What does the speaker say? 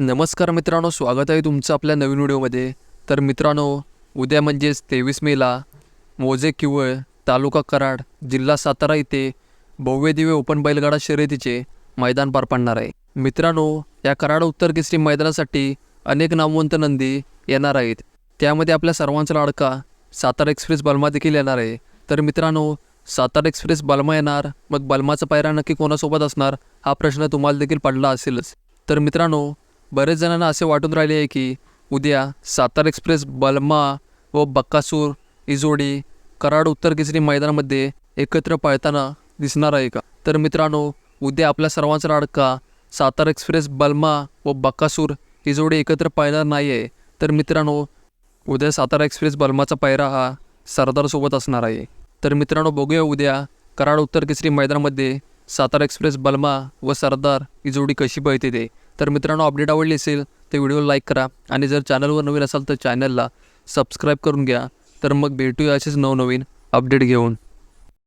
नमस्कार मित्रांनो स्वागत आहे तुमचं आपल्या नवीन व्हिडिओमध्ये. तर मित्रांनो उद्या म्हणजेच तेवीस मेला मोजे किवळ तालुका कराड जिल्हा सातारा इथे भव्य दिव्य ओपन बैलगाडा शर्यतीचे मैदान पार पडणार आहे. मित्रांनो या कराड उत्तर केसरी मैदानासाठी अनेक नामवंत नंदी येणार आहेत. त्यामध्ये आपल्या सर्वांचा लाडका सातारा एक्सप्रेस बलमा देखील येणार आहे. तर मित्रांनो सातारा एक्सप्रेस बलमा येणार मग बलमाचा पायरा नक्की कोणासोबत असणार हा प्रश्न तुम्हाला देखील पडला असेलच. तर मित्रांनो बरेच जणांना असे वाटून राहिले आहे की उद्या सातारा एक्सप्रेस बलमा व बक्कासूर इजोडी कराड उत्तर केसरी मैदानामध्ये एकत्र पळताना दिसणार आहे का? तर मित्रांनो उद्या आपल्या सर्वांचा लाडका सातारा एक्सप्रेस बलमा व बक्कासूर ही जोडी एकत्र पळणार नाही आहे तर मित्रांनो उद्या सातारा एक्सप्रेस बलमाचा पायरा हा सरदारसोबत असणार आहे. तर मित्रांनो बघूया उद्या कराड उत्तर केसरी मैदानामध्ये सातारा एक्सप्रेस बलमा व सरदार ही जोडी कशी पळते ते. तर मित्रांनो अपडेट आवडली असेल तर व्हिडिओ लाईक करा. आणि जर चॅनलवर नवीन असाल तर चॅनलला सबस्क्राईब करून घ्या. तर मग भेटूया असेच नवनवीन अपडेट घेऊन.